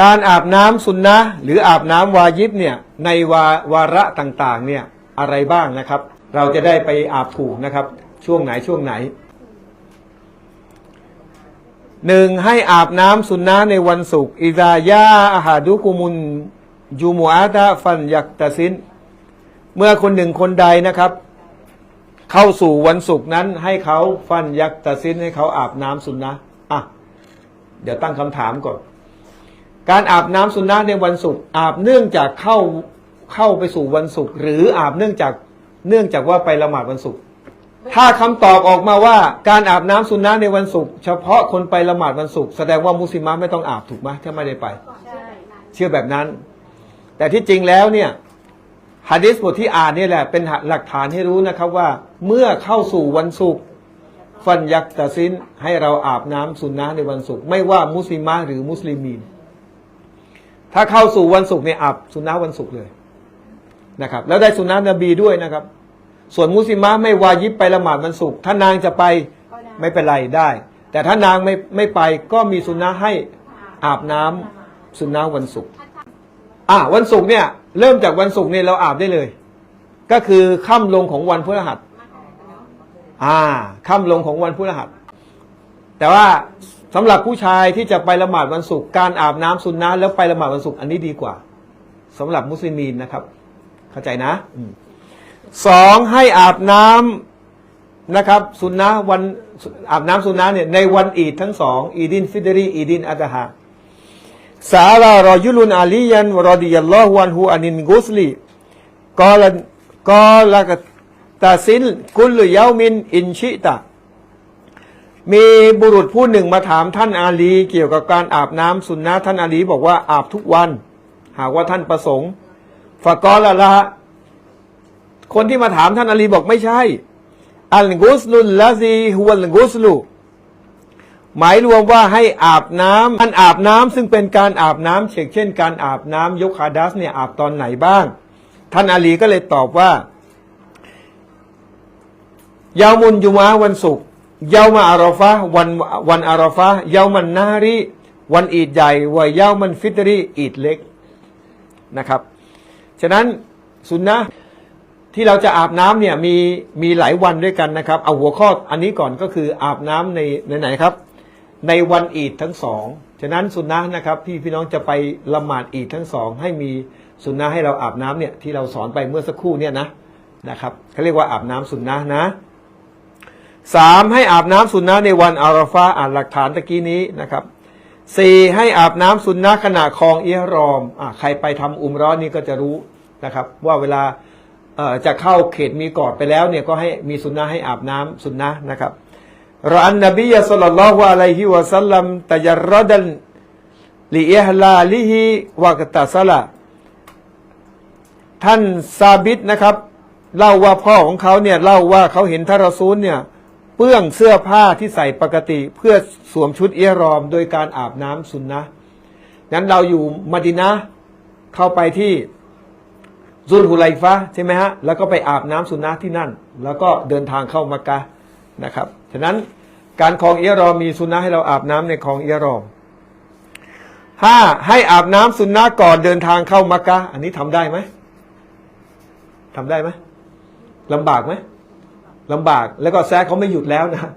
การอาบน้ำสุนนะหรืออาบน้ำวาญิบเนี่ยในวาวาระต่างๆเนี่ยอะไรบ้างนะครับ เราจะได้ไปอาบถูกนะครับ ช่วงไหนช่วงไหนหนึ่งให้อาบน้ำสุนนะในวันศุกร์อิซายาอาหาดุกุมุนยูมูอาตะฟันยักตะซินเมื่อคนหนึ่งคนใดนะครับ เข้าสู่วันศุกร์นั้น ให้เขาฟันยักตะซินให้เขาอาบน้ำสุนนะอะเดี๋ยวตั้งคำถามก่อน การอาบน้ำสุนนะในวันศุกร์อาบเนื่องจากเข้าเข้าไปสู่วันศุกร์หรืออาบเนื่องจากเนื่องจากว่าไปละหมาดวันศุกร์ถ้าคำตอบออกมาว่าการอาบน้ำสุนนะในวันศุกร์เฉพาะคนไปละหมาดวันศุกร์แสดงว่ามุสลิมะไม่ต้องอาบถูกไหมถ้าไม่ได้ไปใช่เชื่อแบบนั้น แต่ที่จริงแล้วเนี่ยฮะดิษบทที่อ่านนี่แหละเป็นหลักฐานให้รู้นะครับว่า เมื่อเข้าสู่วันศุกร์ฟันยักตะซินให้เราอาบน้ำสุนนะในวันศุกร์ไม่ว่ามุสลิมะหรือมุสลิมีน ถ้าเข้าสู่วันศุกร์เนี่ยอาบสุนนะวันศุกร์เลยนะครับ แล้วได้สุนนะนบีด้วยนะครับ ส่วนมุสลิมะไม่วายิบไปละหมาดวันศุกร์ถ้านางจะไปก็ได้ไม่เป็นไรได้ แต่ถ้านางไม่ไม่ไปก็มีสุนนะให้อาบน้ำสุนนะวันศุกร์อะวันศุกร์เนี่ย เริ่มจากวันศุกร์เนี่ยเราอาบได้เลย ก็คือค่ำลงของวันพฤหัสอ่าค่ำลงของวันพฤหัส แต่ว่าสำหรับผู้ชายที่จะไปละหมาดวันศุกร์การอาบน้ำสุนนะแล้วไปละหมาดวันศุกร์อันนี้ดีกว่าสำหรับมุสลิมีนนะครับ เข้าใจนะอสองให้อาบน้ำนะครับสุนนะวันอาบน้ำสุนนะเนี่ยในวันอีดทั้งสองอีดินฟิตรีอีดินอัตฮะสาลารอยุลุนอาลียันรอดิยัลลอฮุอันฮูอานินกุสลีกอลกอลกตาซินกุลเยามินอินชิตะ มีบุรุษผู้หนึ่งมาถามท่านอาลี เกี่ยวกับการอาบน้ำสุนนะท่านอาลีบอกว่าอาบทุกวัน หากว่าท่านประสงค์ฟะกอละละคนที่มาถามท่านอาลีบอกไม่ใช่ อัลกุสลุลละซีฮุวัลกุสลุหมายรวมว่าให้อาบน้ำการอาบน้ำซึ่งเป็นการอาบน้ำเช่นเช่น การอาบน้ำยกฮาดัสเนี่ยอาบตอนไหนบ้าง ท่านอาลีก็เลยตอบว่า ยามุนจุมาวันศุกร์ เยามาอารอฟะวันวันอารอฟะเยามันนารีวันอีดใหญ่วัยเยามันฟิตรีอีดเล็กนะครับ ฉะนั้นสุนนะที่เราจะอาบน้ำเนี่ยมีมีหลายวันด้วยกันนะครับ เอาหัวข้ออันนี้ก่อนก็คืออาบน้ำในในไหนครับ ในวันอีดทั้งสองฉะนั้นสุนนะนะครับที่พี่น้องจะไปละหมาดอีดทั้งสองให้มีสุนนะให้เราอาบน้ำเนี่ยที่เราสอนไปเมื่อสักครู่เนี่ยนะนะครับเขาเรียกว่าอาบน้ำสุนนะนะ สามให้อาบน้ำสุนนะในวันอาราฟาอ่านหลักฐานตะกี้นี้นะครับสี่ให้อาบน้ำสุนนะขณะคลองเอียรอมอะใครไปทำอุมร้อนนี่ก็จะรู้นะครับ ว่าเวลาจะเข้าเขตมีกอดไปแล้วเนี่ยก็ให้มีสุนนะให้อาบน้ำสุนนะนะครับรอันนบียสัลลัลลอฮุอะลัยฮิวะสัลลัมตยรรดันลิอิฮลาลิฮิวะกตะซะละท่านซาบิดนะครับ เล่าว่าพ่อของเขาเนี่ยเล่าว่าเขาเห็นท่านรอซูลเนี่ย เปื้องเสื้อผ้าที่ใส่ปกติเพื่อสวมชุดเอียรอม โดยการอาบน้ำสุนนะนั้นเราอยู่มดินะเข้าไปที่ซุลฮุไลฟะใช่ไหมฮะ แล้วก็ไปอาบน้ำสุนนะที่นั่น แล้วก็เดินทางเข้ามักกะนะครับ ฉะนั้นการคลองเอียรอมมีสุนนะให้เราอาบน้ำในคลองเอียรอมห้าให้อาบน้ำสุนนะก่อนเดินทางเข้ามักกะอันนี้ทำได้ไหมทำได้ไหมลำบากไหม ลำบาก แล้วก็แซกเขาไม่หยุดแล้วนะ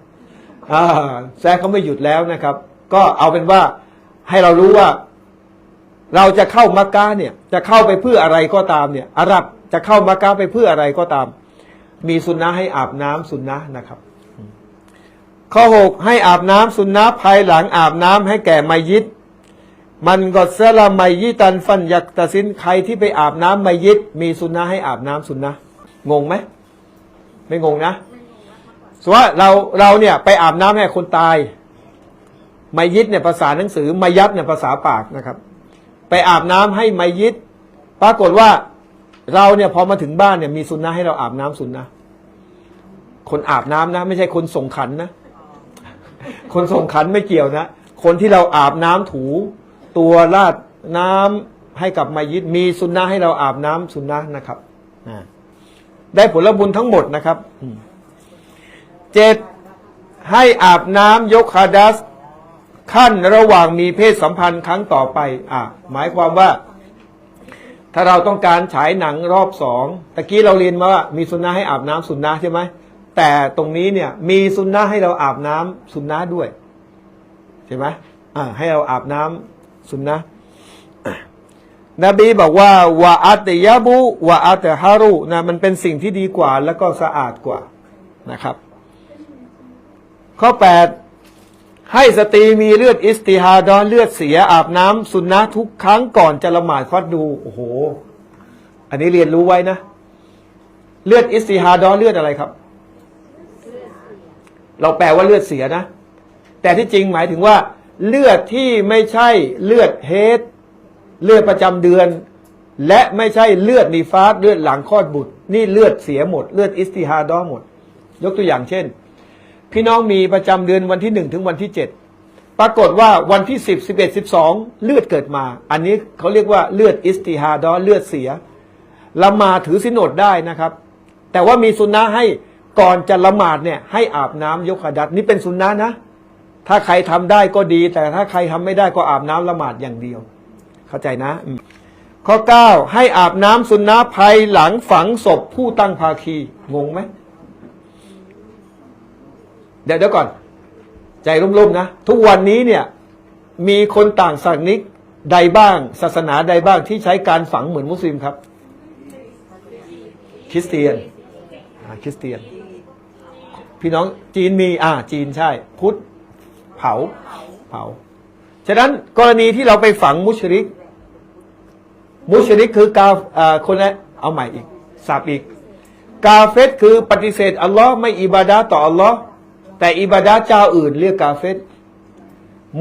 อแซกเขาไม่หยุดแล้วนะครับ ก็เอาเป็นว่าให้เรารู้ว่า เราจะเข้ามักกะเนี่ย จะเข้าไปเพื่ออะไรก็ตามเนี่ยอาหรับจะเข้ามักกะไปเพื่ออะไรก็ตาม มีสุนนะให้อาบน้ำสุนนะนะครับ ข้อหกให้อาบน้ำสุนนะภายหลังอาบน้ำให้แก่มัยยิดมันกอดเซลามัยยิตันฟันยักตะสินใครที่ไปอาบน้ำมัยยิดมีสุนนะให้อาบน้ำสุนนะงงไหมไม่งงนะ สมมติว่าเราเราเนี่ยไปอาบน้ำให้คนตายมัยยิดเนี่ยภาษาหนังสือมัยยัดเนี่ยภาษาปากนะครับ ไปอาบน้ำให้มัยยิดปรากฏว่าเราเนี่ยพอมาถึงบ้านเนี่ยมีสุนนะให้เราอาบน้ำสุนนะคนอาบน้ำนะ ไม่ใช่คนส่งขันนะ คนส่งขันไม่เกี่ยวนะ คนที่เราอาบน้ำถู ตัวราดน้ำให้กับมัยยิดมีสุนนะให้เราอาบน้ำสุนนะนะครับอ่าได้ผลบุญทั้งหมดนะครับอืม เจ็ดให้อาบน้ำยกฮาดัส ขั้นระหว่างมีเพศสัมพันธ์ครั้งต่อไป อะ หมายความว่า ถ้าเราต้องการฉายหนังรอบสองตะกี้เราเรียนมาว่ามีสุนนะให้อาบน้ำสุนนะใช่ไหมแต่ตรงนี้เนี่ย มีสุนนะให้เราอาบน้ำสุนนะด้วยใช่ไหมอ่าให้เราอาบน้ำสุนนะนบีบอกว่าวะอัตยาบุวะอัตฮารุนะมันเป็นสิ่งที่ดีกว่าแล้วก็สะอาดกว่านะครับ ข้อ 8 ให้สตรีมีเลือดอิสติฮาดอนเลือดเสียอาบน้ำสุนนะทุกครั้งก่อนจะละหมาดฟัดดูโอ้โห อันนี้เรียนรู้ไว้นะ เลือดอิสติฮาดอนเลือดอะไรครับ เราแปลว่าเลือดเสียนะ แต่ที่จริงหมายถึงว่า เลือดที่ไม่ใช่เลือดเฮดเลือดประจำเดือน และไม่ใช่เลือดนีฟาสเลือดหลังคลอดบุตร นี่เลือดเสียหมด เลือดอิสติฮาดอหมด ยกตัวอย่างเช่น พี่น้องมีประจำเดือนวันที่หนึ่งถึงวันที่เจ็ดปรากฏว่าวันที่สิบสิบเอ็ดสิบสองเลือดเกิดมา อันนี้เขาเรียกว่าเลือดอิสติฮาดอเลือดเสียละมาถือสินอดได้นะครับ แต่ว่ามีสุนนะให้ก่อนจะละหมาดเนี่ยให้อาบน้ำยกขดัดนี่เป็นสุนนะนะ ถ้าใครทำได้ก็ดี แต่ถ้าใครทำไม่ได้ก็อาบน้ำละหมาดอย่างเดียว เข้าใจนะอืมข้อ 9 ให้อาบน้ำสุนนะภายหลังฝังศพผู้ตั้งภาคีงงไหม เดี๋ยวเดี๋ยวก่อน ใจร่มๆนะ ทุกวันนี้เนี่ยมีคนต่างศาสนิกใดบ้าง ศาสนาใดบ้างที่ใช้การฝังเหมือนมุสลิมครับ คริสเตียนคริสเตียน พี่น้องจีนมี อ่า จีนใช่ พุทธเผาเผา ฉะนั้นกรณีที่เราไปฝังมุชริก มุชริกคือกาอ่าคนละเอาใหม่อีกสับอีก กาเฟตคือปฏิเสธอัลลอฮ์ไม่อิบาดาต่ออัลลอฮ์ แต่อิบาดาเจ้าอื่นเรียกกาเฟต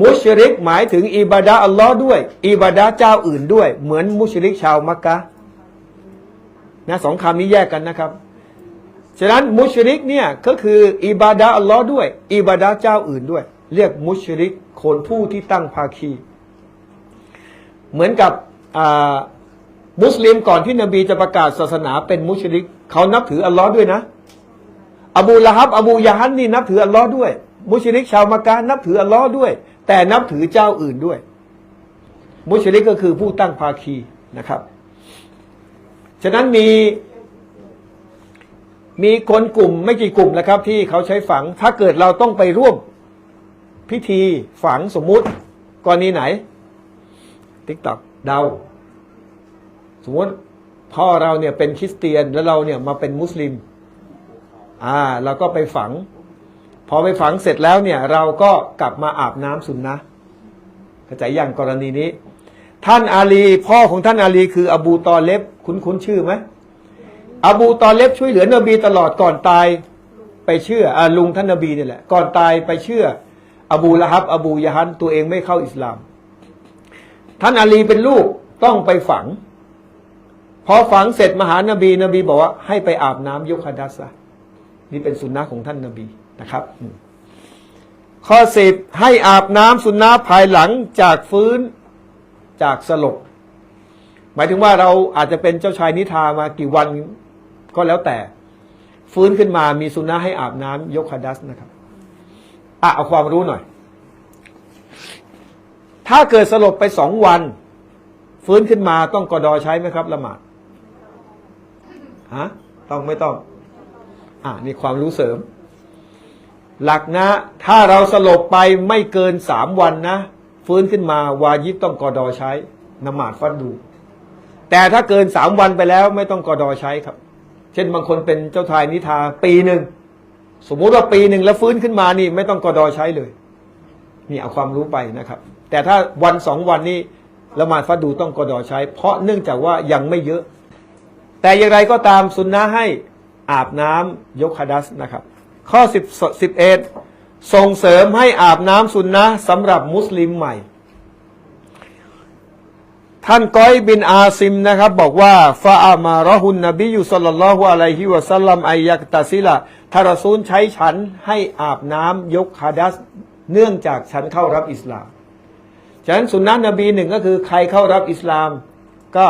มุชริกหมายถึงอิบาดาอัลลอฮ์ด้วยอิบาดาเจ้าอื่นด้วย เหมือนมุชริกชาวมักกะนะสองคำนี้แยกกันนะครับ ฉะนั้นมุชริกเนี่ยก็คืออิบาดาอัลลอฮ์ด้วยอิบาดาเจ้าอื่นด้วย เรียกมุชริกคนผู้ที่ตั้งภาคี เหมือนกับมุสลิมก่อนที่นบีจะประกาศศาสนาเป็นมุชริก เขานับถืออัลลอฮ์ด้วยนะ อบูละฮับ อบูยาฮันนี่นับถืออัลลอฮ์ด้วย มุชริกชาวมักกะนับถืออัลลอฮ์ด้วย แต่นับถือเจ้าอื่นด้วย มุชริกก็คือผู้ตั้งภาคีนะครับ ฉะนั้นมี มีคนกลุ่มไม่กี่กลุ่มแล้วครับ ที่เขาใช้ฝัง ถ้าเกิดเราต้องไปร่วมพิธีฝังสมมุติกรณีไหนติ๊กตอกเดาสมมติพ่อเราเนี่ยเป็นคริสเตียนแล้วเราเนี่ยมาเป็นมุสลิม อ่าเราก็ไปฝัง พอไปฝังเสร็จแล้วเนี่ย เราก็กลับมาอาบน้ำสุนนะเข้าใจอย่างกรณีนี้ ท่านอาลี พ่อของท่านอาลีคืออบูตอเลบคุ้นคุ้นชื่อไหมอบูตอเลบช่วยเหลือนบีตลอดก่อนตายไปเชื่ออาลุงท่านนบีนี่แหละ ก่อนตายไปเชื่อ อบูละฮับ อบูยะฮันตัวเองไม่เข้าอิสลาม ท่านอาลีเป็นลูกต้องไปฝัง พอฝังเสร็จมหานบีนบีบอกว่าให้ไปอาบน้ำยกฮะดัสซะ นี่เป็นสุนนะของท่านนบีนะครับ ข้อสิบให้อาบน้ำสุนนะภายหลังจากฟื้นจากสลบหมายถึงว่าเราอาจจะเป็นเจ้าชายนิทามากี่วันก็แล้วแต่ ฟื้นขึ้นมามีสุนนะให้อาบน้ำยกฮะดัสนะครับอะเอาความรู้หน่อย ถ้าเกิดสลบไปสองวัน ฟื้นขึ้นมาต้องกอดอใช้ไหมครับ ละหมาดฮะต้องไม่ต้อง อ่านี่ความรู้เสริม หลักนะ ถ้าเราสลบไปไม่เกินสามวันนะ ฟื้นขึ้นมาวายิบต้องกอดอใช้นมาดฟัดดู แต่ถ้าเกินสามวันไปแล้วไม่ต้องกอดอใช้ครับ เช่นบางคนเป็นเจ้าชายนิทาปีหนึ่งสมมุติว่าปีหนึ่งแล้วฟื้นขึ้นมานี่ ไม่ต้องกอดอใช้เลย นี่เอาความรู้ไปนะครับ แต่ถ้าวันสองวันนี้ละหมาดฟัดดูต้องกอดอใช้ เพราะเนื่องจากว่ายังไม่เยอะ แต่อย่างไรก็ตามสุนนะให้ อาบน้ำยกฮดัสนะครับ ข้อ10 11 ส่งเสริมให้อาบน้ำสุนนะสำหรับมุสลิมใหม่ ท่านก้อยบินอาซิมนะครับ บอกว่าฟาอามารอฮุนนบีอยู่สัลลัลลอฮุอะลัยฮิวะสัลลัมอายักตาซิละทารซูลใช้ฉันให้อาบน้ำยกฮดัส เนื่องจากฉันเข้ารับอิสลามฉะนั้นสุนนะนบีหนึ่งก็คือใครเข้ารับอิสลาม ก็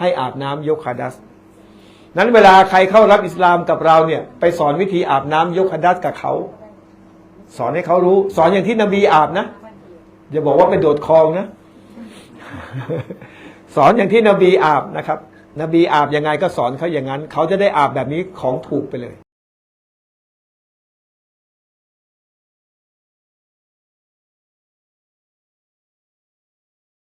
ให้อาบน้ำยกฮดัส นั้นเวลาใครเข้ารับอิสลามกับเราเนี่ย ไปสอนวิธีอาบน้ำยกฮะดัสกับเขา สอนให้เขารู้ สอนอย่างที่นบีอาบนะอย่าบอกว่าไปโดดคลองนะ สอนอย่างที่นบีอาบนะครับ นบีอาบยังไงก็สอนเขาอย่างนั้น เขาจะได้อาบแบบนี้ของถูกไปเลย